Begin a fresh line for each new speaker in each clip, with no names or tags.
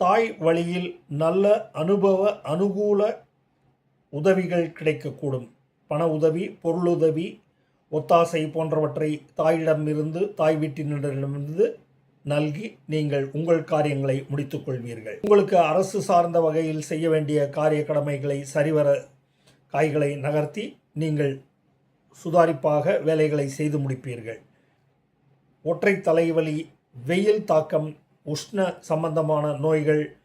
தாய் வழியில் நல்ல அனுபவ அனுகூல உதவிகள் கிடைக்கக்கூடும். பண உதவி பொருளுதவி ஒத்தாசை போன்றவற்றை தாயிடமிருந்து தாய் வீட்டினரிடமிருந்து நல்கி நீங்கள் உங்கள் காரியங்களை முடித்துக் கொள்வீர்கள். உங்களுக்கு அரசு சார்ந்த வகையில் செய்ய வேண்டிய காரிய கடமைகளை சரிவர காய்களை நகர்த்தி நீங்கள் சுதாரிப்பாக வேலைகளை செய்து முடிப்பீர்கள். ஒற்றை தலைவலி வெயில் தாக்கம் உஷ்ண சம்பந்தமான நோய்கள்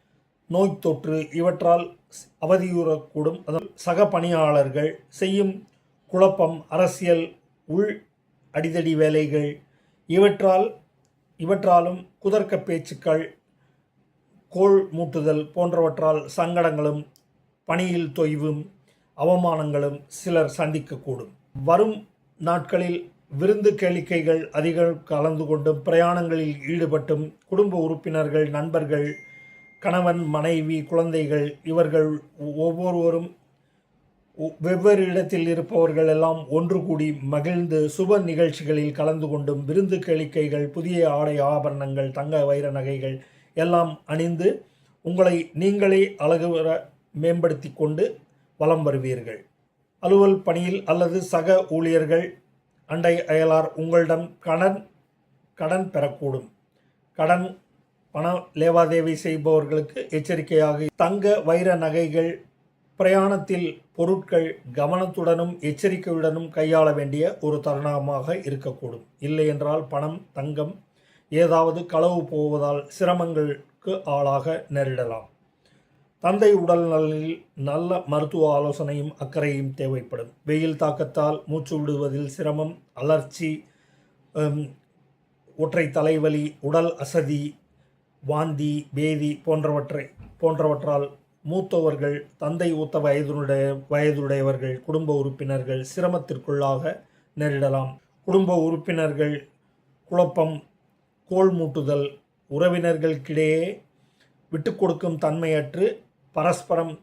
நோய் தொற்று இவற்றால் அவதியுறக்கூடும். அதாவது சக பணியாளர்கள் செய்யும் குழப்பம் அரசியல் உள் அடிதடி வேலைகள் இவற்றால் இவற்றாலும் குதர்க்க பேச்சுக்கள் கோள் மூட்டுதல் போன்றவற்றால் சங்கடங்களும் பணியில் தொய்வும் அவமானங்களும் சிலர் சந்திக்கக்கூடும். வரும் நாட்களில் விருந்து கேளிக்கைகள் அதிகம் கலந்து கொண்டும் பிரயாணங்களில் ஈடுபட்டும் குடும்ப உறுப்பினர்கள் நண்பர்கள் கணவன் மனைவி குழந்தைகள் இவர்கள் ஒவ்வொருவரும் ஒ- வெவ்வேறு இடத்தில் இருப்பவர்கள் எல்லாம் ஒன்று கூடி மகிழ்ந்து சுப நிகழ்ச்சிகளில் கலந்து கொண்டும் விருந்து கேளிக்கைகள் புதிய ஆடை ஆபரணங்கள் தங்க வைர நகைகள் எல்லாம் அணிந்து உங்களை நீங்களே அழகுற மேம்படுத்தி கொண்டு வலம் வருவீர்கள். அலுவல் பணியில் அல்லது சக ஊழியர்கள் அண்டை அயலார் உங்களிடம் கடன் கடன் பெறக்கூடும். கடன் பண லேவாதேவி செய்பவர்களுக்கு எச்சரிக்கையாக தங்க வைர நகைகள் பிரயாணத்தில் பொருட்கள் கவனத்துடனும் எச்சரிக்கையுடனும் கையாள வேண்டிய ஒரு தருணமாக இருக்கக்கூடும். இல்லை என்றால் பணம் தங்கம் ஏதாவது களவு போவதால் சிரமங்களுக்கு ஆளாக நேரிடலாம். தந்தை உடல் நலனில் நல்ல மருத்துவ ஆலோசனையும் அக்கறையும் தேவைப்படும். வெயில் தாக்கத்தால் மூச்சு விடுவதில் சிரமம் அலர்ச்சி ஒற்றை தலைவலி உடல் அசதி வாந்தி பேதி போன்றவற்றை போன்றவற்றால் மூத்தவர்கள் தந்தை ஊத்த வயதுடைய வயதுடையவர்கள் குடும்ப உறுப்பினர்கள் சிரமத்திற்குள்ளாக நேரிடலாம். குடும்ப உறுப்பினர்கள் குழப்பம் கோல் மூட்டுதல் உறவினர்களுக்கிடையே விட்டுக்கொடுக்கும் கொடுக்கும் தன்மையற்று பரஸ்பரம்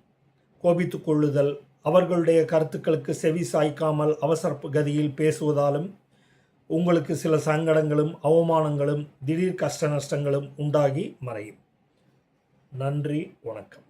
கோபித்துக் கொள்ளுதல் அவர்களுடைய கருத்துக்களுக்கு செவி சாய்க்காமல் அவசர கதியில் பேசுவதாலும் உங்களுக்கு சில சங்கடங்களும் அவமானங்களும் திடீர் கஷ்ட நஷ்டங்களும் உண்டாகி மறையும். நன்றி வணக்கம்.